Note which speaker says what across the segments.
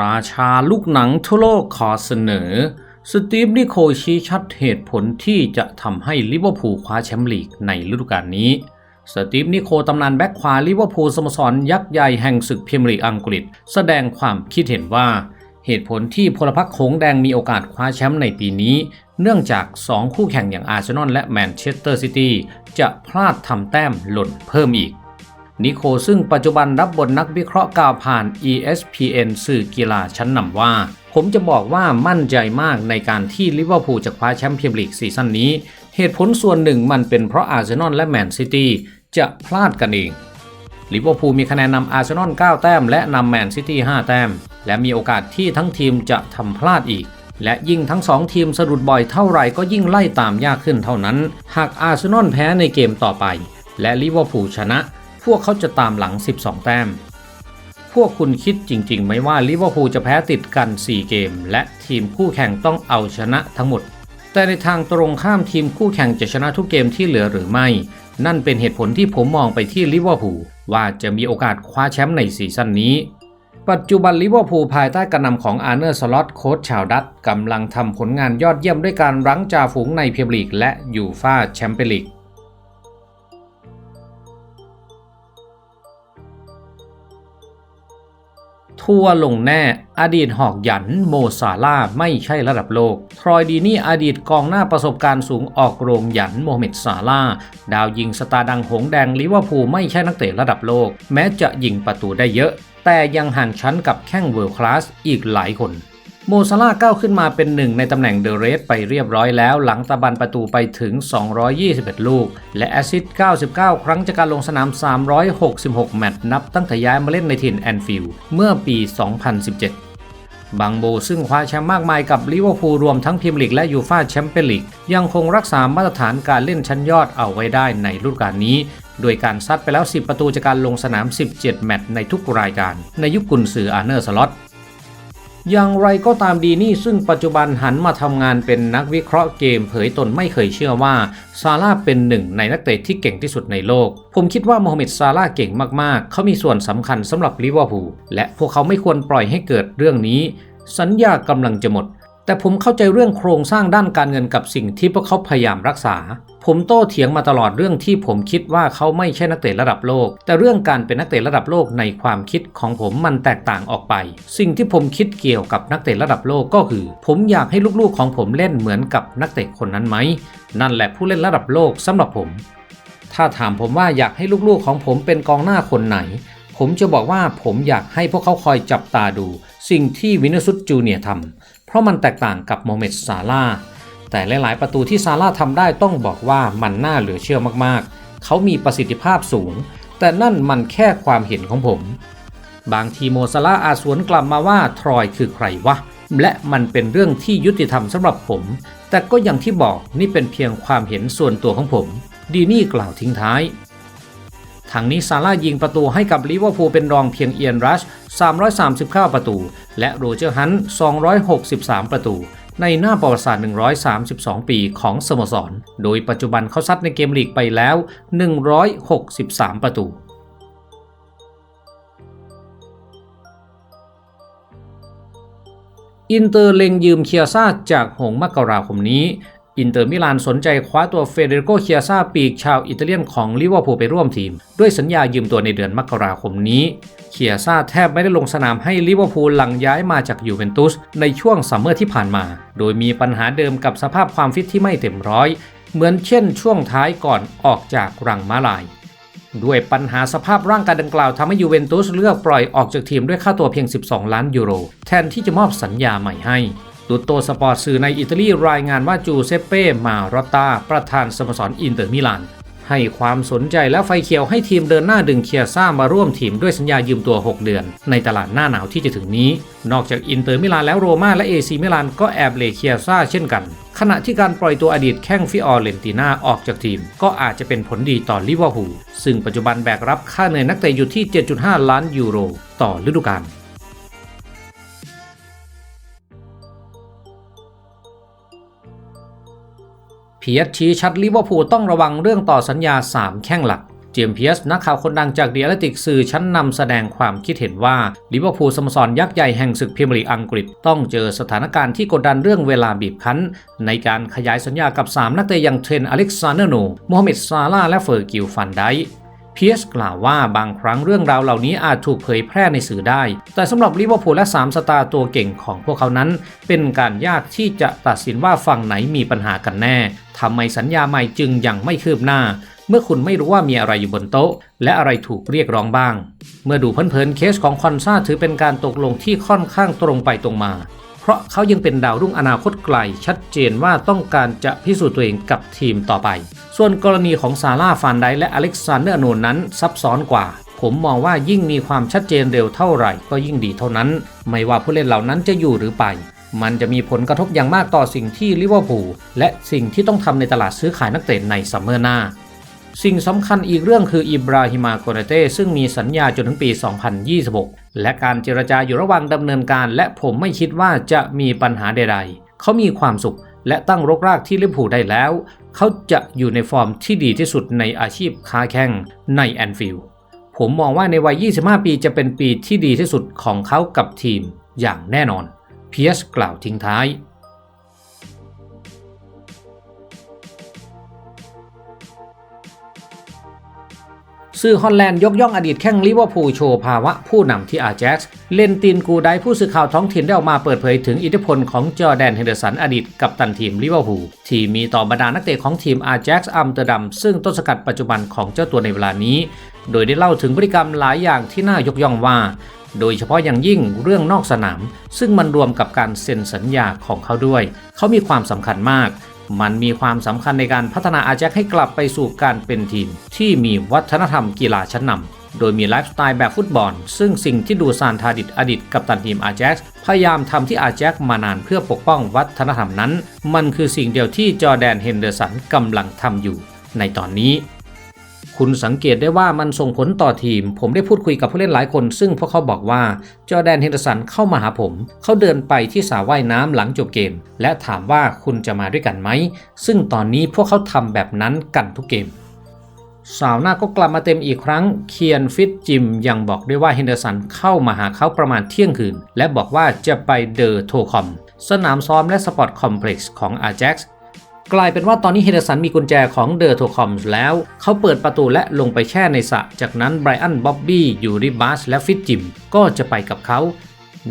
Speaker 1: ราชาลูกหนังทั่วโลกขอเสนอ สตีฟนิโคลชี้ชัดเหตุผลที่จะทำให้ลิเวอร์พูลคว้าแชมป์ลีกในฤดูกาลนี้ สตีฟนิโคลตำนานแบ็คขวาลิเวอร์พูลสโมสรยักษ์ใหญ่แห่งศึกพรีเมียร์ลีกอังกฤษ แสดงความคิดเห็นว่า เหตุผลที่พลพรรคหงแดงมีโอกาสคว้าแชมป์ในปีนี้ เนื่องจาก 2 คู่แข่งอย่างอาร์เซนอลและแมนเชสเตอร์ซิตี้จะพลาดทำแต้มหล่นเพิ่มอีก นิโคซึ่งปัจจุบันรับบทนักวิเคราะห์กล่าวผ่าน ESPN สื่อกีฬาชั้นนำว่า ผมจะบอกว่ามั่นใจมากในการที่ลิเวอร์พูลจะคว้าแชมป์พรีเมียร์ลีกซีซั่นนี้ เหตุผลส่วนหนึ่งมันเป็นเพราะอาร์เซนอลและแมนซิตี้จะพลาดกันเองลิเวอร์พูลมีคะแนนนำอาร์เซนอล 9 แต้ม และนำแมนซิตี้ 5 แต้ม และมีโอกาสที่ทั้งทีมจะทำพลาดอีก และยิ่งทั้ง 2 ทีมสะดุดบ่อยเท่าไหร่ก็ยิ่งไล่ตามยากขึ้นเท่านั้น หากอาร์เซนอลแพ้ในเกมต่อไป และลิเวอร์พูลชนะ พวกเขาจะตามหลัง 12 แต้ม พวกคุณคิดจริงๆไหมว่าลิเวอร์พูลจะแพ้ติดกัน 4 เกม และทีมคู่แข่งต้องเอาชนะทั้งหมด แต่ในทางตรงข้ามทีมคู่แข่งจะชนะทุกเกมที่เหลือหรือไม่ นั่นเป็นเหตุผลที่ผมมองไปที่ลิเวอร์พูลว่าจะมีโอกาสคว้าแชมป์ในซีซั่นนี้ปัจจุบันลิเวอร์พูลภายใต้การนำของอาร์เนอร์สล็อตโค้ชชาวดัตกำลังทำผลงานยอดเยี่ยมด้วยการรั้งจ่าฝูงในพรีเมียร์ลีกและยูฟ่าแชมเปี้ยนลีก ทัวลงแน่ อดีตหอกหยันโมซาล่าไม่ใช่ระดับโลก ทรอยดีนี่อดีตกองหน้าประสบการณ์สูงออกโรงหยันโมฮัมเมดซาล่า ดาวยิงสตาร์ดังหงแดงลิเวอร์พูลไม่ใช่นักเตะระดับโลก แม้จะยิงประตูได้เยอะ แต่ยังห่างชั้นกับแข้งเวิร์คลาสอีกหลายคน โมซาล่าก้าวขึ้นมาเป็นหนึ่งในตำแหน่งเดอะเรสไปเรียบร้อยแล้ว หลังตะบันประตูไปถึง 221 ลูก และแอซิสต์99 ครั้งจากการลงสนาม 366 แมตช์นับตั้งแต่ย้ายมาเล่นในถิ่นแอนฟิลด์เมื่อปี 2017บางโบซึ่งคว้าแชมป์มากมายกับลิเวอร์พูลรวมทั้งพรีเมียร์ลีกและยูฟ่าแชมเปี้ยนลีก ยังคงรักษามาตรฐานการเล่นชั้นยอดเอาไว้ได้ในฤดูกาลนี้ โดยการซัดไปแล้ว 10 ประตูจากการลงสนาม 17 แมตช์ในทุกรายการ ในยุคกุนซืออาร์เนอร์สล็อต อย่างไรก็ตามดีนี่ซึ่งปัจจุบันหันมาทำงานเป็นนักวิเคราะห์เกมเผยตนไม่เคยเชื่อว่าซาร่าเป็นหนึ่งในนักเตะที่เก่งที่สุดในโลก ผมคิดว่าโมฮัมเหม็ดซาร่าเก่งมากๆ เขามีส่วนสำคัญสำหรับลิเวอร์พูลและพวกเขาไม่ควรปล่อยให้เกิดเรื่องนี้ สัญญากำลังจะหมด แต่ผมเข้าใจเรื่องโครงสร้างด้านการเงินกับสิ่งที่พวกเขาพยายามรักษา ผมโต้เถียงมาตลอดเรื่องที่ผมคิดว่าเขาไม่ใช่นักเตะระดับโลก แต่เรื่องการเป็นนักเตะระดับโลกในความคิดของผมมันแตกต่างออกไป สิ่งที่ผมคิดเกี่ยวกับนักเตะระดับโลกก็คือ ผมอยากให้ลูกๆของผมเล่นเหมือนกับนักเตะคนนั้นไหม นั่นแหละผู้เล่นระดับโลกสำหรับผม ถ้าถามผมว่าอยากให้ลูกๆของผมเป็นกองหน้าคนไหน ผมจะบอกว่าผมอยากให้พวกเขาคอยจับตาดู สิ่งที่วินซุตจูเนียทำ เพราะมันแตกต่างกับโมเมดซาลาแต่หลาย ๆ ประตูที่ซาร่าทำได้ต้องบอกว่ามันน่าเหลือเชื่อมากๆ เขามีประสิทธิภาพสูง แต่นั่นมันแค่ความเห็นของผม บางทีโมซาร่าอาจสวนกลับมาว่าทรอยคือใครวะ และมันเป็นเรื่องที่ยุติธรรมสำหรับผม แต่ก็อย่างที่บอกนี่เป็นเพียงความเห็นส่วนตัวของผม ดีนี่กล่าวทิ้งท้าย ทางนี้ซาร่ายิงประตูให้กับลิเวอร์พูลเป็นรองเพียงเอียนรัช 339 ประตู และโรเจอร์ฮันต์263 ประตู ในหน้าประวัติศาสตร์ 132 ปีของสโมสร โดยปัจจุบันเขาซัดในเกมลีกไปแล้ว 163 ประตูอินเตอร์เล็งยืมเคียซ่าจากหงมกราคมนี้ อินเตอร์มิลานสนใจคว้าตัวเฟเดริโกเคียซ่าปีกชาวอิตาเลียนของลิเวอร์พูลไปร่วมทีม ด้วยสัญญายืมตัวในเดือนมกราคมนี้ เคียซ่าแทบไม่ได้ลงสนามให้ลิเวอร์พูลหลังย้ายมาจากยูเวนตุสในช่วงซัมเมอร์ที่ผ่านมา โดยมีปัญหาเดิมกับสภาพความฟิตที่ไม่เต็มร้อย เหมือนเช่นช่วงท้ายก่อนออกจากรังม้าลายด้วยปัญหาสภาพร่างกายดังกล่าวทำให้ยูเวนตุสเลือกปล่อยออกจากทีมด้วยค่าตัวเพียง 12 ล้านยูโร แทนที่จะมอบสัญญาใหม่ให้ ตุตโตสปอร์ตสื่อในอิตาลีรายงานว่าจูเซเป้มาโรตาประธานสโมสรอินเตอร์มิลาน ให้ความสนใจและไฟเขียวให้ทีมเดินหน้าดึงเคียซ่ามาร่วมทีมด้วยสัญญายืมตัว 6 เดือน ในตลาดหน้าหนาวที่จะถึงนี้ นอกจากอินเตอร์มิลานแล้วโรม่าและเอซีมิลานก็แอบเลเคียซ่าเช่นกัน ขณะที่การปล่อยตัวอดีตแข้งฟิออร์เลนติน่าออกจากทีม ก็อาจจะเป็นผลดีต่อลิเวอร์พูลซึ่งปัจจุบันแบกรับค่าเหนื่อยนักเตะอยู่ที่ 7.5 ล้านยูโร ต่อฤดูกาล เพียสชี้ชัดลิเวอร์พูลต้องระวังเรื่องต่อสัญญา 3 แข้งหลักเจมส์เพียสนักข่าวคนดังจากเดียร์แลติกสื่อชั้นนำแสดงความคิดเห็นว่าลิเวอร์พูลสโมสรยักษ์ใหญ่แห่งศึกพรีเมียร์ลีกอังกฤษ ต้องเจอสถานการณ์ที่กดดันเรื่องเวลาบีบคั้น ในการขยายสัญญากับ 3 นักเตะอย่างเทรนอเล็กซานเดอร์โนมูฮัมหมัดซาลาและเฟอร์กิลฟันได พียสกล่าวว่าบางครั้งเรื่องราวเหล่านี้อาจถูกเผยแพร่ในสื่อได้ แต่สำหรับลิเวอร์พูลและ 3 สตาร์ตัวเก่งของพวกเขานั้น เป็นการยากที่จะตัดสินว่าฝั่งไหนมีปัญหากันแน่ทำไมสัญญาใหม่จึงยังไม่คืบหน้า เมื่อคุณไม่รู้ว่ามีอะไรอยู่บนโต๊ะ และอะไรถูกเรียกร้องบ้าง เมื่อดูเพลินๆเคสของคอนซาถือเป็นการตกลงที่ค่อนข้างตรงไปตรงมา เพราะเขายังเป็นดาวรุ่งอนาคตไกล ชัดเจนว่าต้องการจะพิสูจน์ตัวเองกับทีมต่อไป ส่วนกรณีของซาร่าฟานไดและอเล็กซานเดอร์โนนนั้นซับซ้อนกว่า ผมมองว่ายิ่งมีความชัดเจนเร็วเท่าไหร่ ก็ยิ่งดีเท่านั้น ไม่ว่าผู้เล่นเหล่านั้นจะอยู่หรือไป มันจะมีผลกระทบอย่างมากต่อสิ่งที่ลิเวอร์พูลและสิ่งที่ต้องทำในตลาดซื้อขายนักเตะในซัมเมอร์หน้าสิ่งสำคัญอีกเรื่องคืออิบราฮิมาโกเนเต้ซึ่งมีสัญญาจนถึงปี 2026 และการเจรจาอยู่ระหว่างดำเนินการ และผมไม่คิดว่าจะมีปัญหาใดๆ เขามีความสุขและตั้งรกรากที่ลิเวอร์พูลได้แล้ว เขาจะอยู่ในฟอร์มที่ดีที่สุดในอาชีพค้าแข่งในแอนฟิลด์ผมมองว่าในวัย 25 ปีจะเป็นปีที่ดีที่สุดของเขากับทีมอย่างแน่นอน เพียสกล่าวทิ้งท้าย สื่อฮอลแลนด์ยกย่องอดีตแข้งลิเวอร์พูลโชว์ภาวะผู้นำที่อาแจ็กซ์เลนตินกูไดผู้สื่อข่าวท้องถิ่นได้ออกมาเปิดเผยถึงอิทธิพลของจอแดนเฮเดอร์สันอดีตกัปตันทีมลิเวอร์พูลที่มีต่อบรรดานักเตะของทีมอาแจ็กซ์อัมสเตอร์ดัมซึ่งต้นสกัดปัจจุบันของเจ้าตัวในเวลานี้ โดยได้เล่าถึงพฤติกรรมหลายอย่างที่น่ายกย่องว่า โดยเฉพาะอย่างยิ่งเรื่องนอกสนาม ซึ่งมันรวมกับการเซ็นสัญญาของเขาด้วย เขามีความสำคัญมาก มันมีความสำคัญในการพัฒนาอาแจ็คให้กลับไปสู่การเป็นทีม ที่มีวัฒนธรรมกีฬาชั้นนำโดยมีไลฟ์สไตล์แบบฟุตบอล ซึ่งสิ่งที่ดูซานทาดิตอดีตกับตันทีมอาแจ็คพยายามทำที่อาแจ็คมานานเพื่อปกป้องวัฒนธรรมนั้น มันคือสิ่งเดียวที่จอแดนเฮนเดอร์สันกำลังทำอยู่ ในตอนนี้ คุณสังเกตได้ว่ามันส่งผลต่อทีม ผมได้พูดคุยกับผู้เล่นหลายคน ซึ่งพวกเขาบอกว่าจอแดนเฮนเดอร์สันเข้ามาหาผม เขาเดินไปที่สระว่ายน้ำหลังจบเกม และถามว่าคุณจะมาด้วยกันไหม ซึ่งตอนนี้พวกเขาทำแบบนั้นกันทุกเกมสาวหน้าก็กลับมาเต็มอีกครั้ง เคียนฟิตจิมยังบอกด้วยว่าเฮนเดอร์สันเข้ามาหาเขาประมาณเที่ยงคืน และบอกว่าจะไปเดอร์โทคอม สนามซ้อมและสปอร์ตคอมเพล็กซ์ของอาแจ็ก กลายเป็นว่าตอนนี้เฮเดสันมีกุญแจของเดอร์โทคอมส์แล้ว เขาเปิดประตูและลงไปแช่ในสระจากนั้นไบรอันบ๊อบบี้ยูริบัสและฟิตจิมก็จะไปกับเขา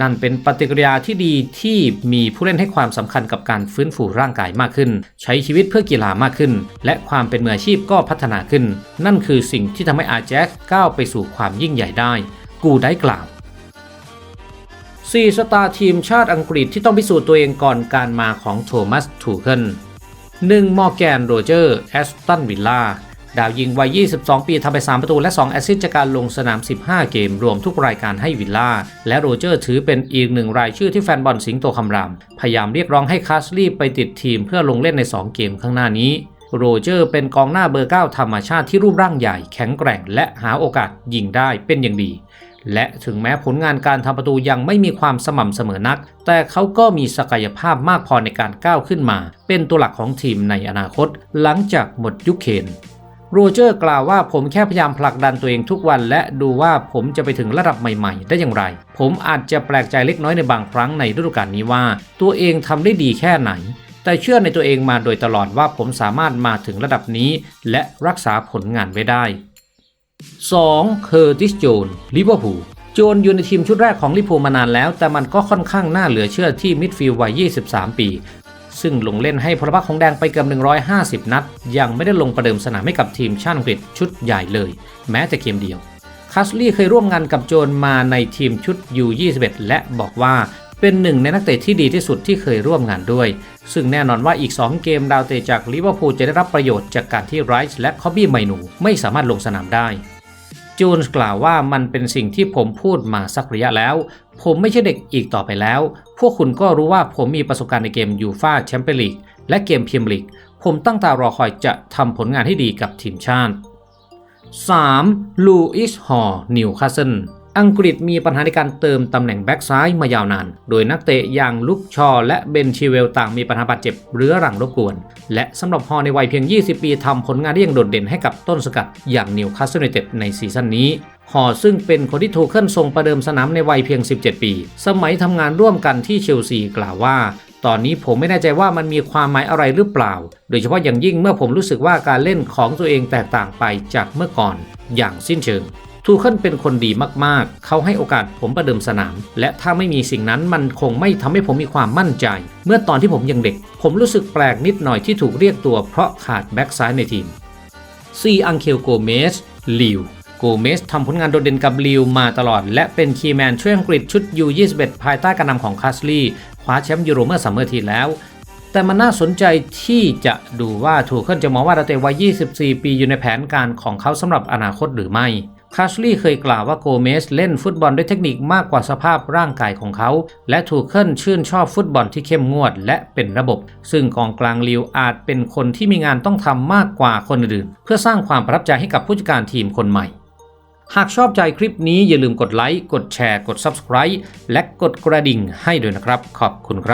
Speaker 1: นั่นเป็นปฏิกิริยาที่ดีที่มีผู้เล่นให้ความสำคัญกับการฟื้นฟูร่างกายมากขึ้น ใช้ชีวิตเพื่อกีฬามากขึ้น และความเป็นมืออาชีพก็พัฒนาขึ้น นั่นคือสิ่งที่ทำให้อาแจ็คก้าวไปสู่ความยิ่งใหญ่ได้ กูได้กล่าวสี่สตาร์ทีมชาติอังกฤษที่ต้องพิสูจน์ตัวเองก่อนการมาของโทมัสทูเคิล 1. มอร์แกนโรเจอร์แอสตันวิลล่าดาวยิงวัย 22 ปีทำไป 3 ประตูและ 2 แอสซิสต์จากการลงสนาม 15 เกม รวมทุกรายการให้วิลล่า และโรเจอร์ถือเป็นอีกหนึ่งรายชื่อที่แฟนบอลสิงโตคำราม พยายามเรียกร้องให้คาสลีไปติดทีมเพื่อลงเล่นใน 2 เกมข้างหน้านี้ โรเจอร์เป็นกองหน้าเบอร์ 9 ธรรมชาติที่รูปร่างใหญ่ แข็งแกร่ง และหาโอกาสยิงได้เป็นอย่างดี และถึงแม้ผลงานการทำประตูยังไม่มีความสม่ำเสมอนัก แต่เขาก็มีศักยภาพมากพอในการก้าวขึ้นมา เป็นตัวหลักของทีมในอนาคต หลังจากหมดยุคเคนโรเจอร์กล่าวว่าผมแค่พยายามผลักดันตัวเองทุกวันและดูว่าผมจะไปถึงระดับใหม่ๆ ได้อย่างไร ผมอาจจะแปลกใจเล็กน้อยในบางครั้งในฤดูกาลนี้ว่า ตัวเองทำได้ดีแค่ไหน แต่เชื่อในตัวเองมาโดยตลอดว่าผมสามารถมาถึงระดับนี้ และรักษาผลงานไว้ได้ 2. เคอร์ติสโจนลิเวอร์พูลโจนอยู่ในทีมชุดแรกของลิเวอร์พูลมานานแล้ว แต่มันก็ค่อนข้างน่าเหลือเชื่อที่มิดฟิลด์วัย 23 ปี ซึ่งลงเล่นให้พลพรรคของแดงไปเกือบ 150 นัด ยังไม่ได้ลงประเดิมสนามให้กับทีมชาติอังกฤษชุดใหญ่เลย แม้แต่เกมเดียวคาสลี่เคยร่วมงานกับโจนมาในทีมชุด U21 และบอกว่า เป็นหนึ่งในนักเตะที่ดีที่สุดที่เคยร่วมงานด้วย ซึ่งแน่นอนว่าอีก 2 เกมดาวเตะจากลิเวอร์พูลจะได้รับประโยชน์จากการที่ไรส์และคอบบี้ไมนูไม่สามารถลงสนามได้ จูนกล่าวว่ามันเป็นสิ่งที่ผมพูดมาสักระยะแล้ว ผมไม่ใช่เด็กอีกต่อไปแล้ว พวกคุณก็รู้ว่าผมมีประสบการณ์ในเกมยูฟาแชมเปี้ยนลีกและเกมพรีเมียร์ลีก ผมตั้งตารอคอยจะทำผลงานให้ดีกับทีมชาติ 3. ลูอิสฮอร์นิวคาสเซิล อังกฤษมีปัญหาในการเติมตำแหน่งแบ็กซ้ายมายาวนาน โดยนักเตะอย่างลุกชอและเบนชิเวลต่างมีปัญหาบาดเจ็บเรื้อรังรบกวน และสำหรับฮอในวัยเพียง 20 ปีทำผลงานได้อย่างโดดเด่นให้กับต้นสกัดอย่างนิวคาสเซิลยูไนเต็ดในซีซั่นนี้ฮอซึ่งเป็นคนที่ถูกขึ้นทรงประเดิมสนามในวัยเพียง 17 ปี สมัยทำงานร่วมกันที่เชลซีกล่าวว่า ตอนนี้ผมไม่แน่ใจว่ามันมีความหมายอะไรหรือเปล่า โดยเฉพาะอย่างยิ่งเมื่อผมรู้สึกว่าการเล่นของตัวเองแตกต่างไปจากเมื่อก่อน อย่างสิ้นเชิง ทูเคิลเป็นคนดีมากๆ เขาให้โอกาสผมประเดิมสนาม และถ้าไม่มีสิ่งนั้นมันคงไม่ทำให้ผมมีความมั่นใจ เมื่อตอนที่ผมยังเด็ก ผมรู้สึกแปลกนิดหน่อยที่ถูกเรียกตัวเพราะขาดแบ็กซ้ายในทีมซีอังเคลโกเมสลิวโกเมสทำผลงานโดดเด่นกับลิวมาตลอด และเป็นคีย์แมนช่วยอังกฤษชุด U21 ภายใต้การนำของคาสลีคว้าแชมป์ยูโรเมื่อซัมเมอร์ทีแล้ว แต่มันน่าสนใจที่จะดูว่าถูกขึ้นจะมองว่าดาวเตะวัย 24 ปีอยู่ในแผนการของเขาสำหรับอนาคตหรือไม่ คาสลีย์เคยกล่าวว่าโกเมสเล่นฟุตบอลด้วยเทคนิคมากกว่าสภาพร่างกายของเขา และถูกเคิลชื่นชอบฟุตบอลที่เข้มงวดและเป็นระบบ ซึ่งกองกลางลิวอาจเป็นคนที่มีงานต้องทำมากกว่าคนอื่น เพื่อสร้างความประทับใจให้กับผู้จัดการทีมคนใหม่หากชอบใจคลิปนี้อย่าลืมกดไลค์ กดแชร์ กด Subscribe และกดกระดิ่งให้ด้วยนะครับ ขอบคุณครับ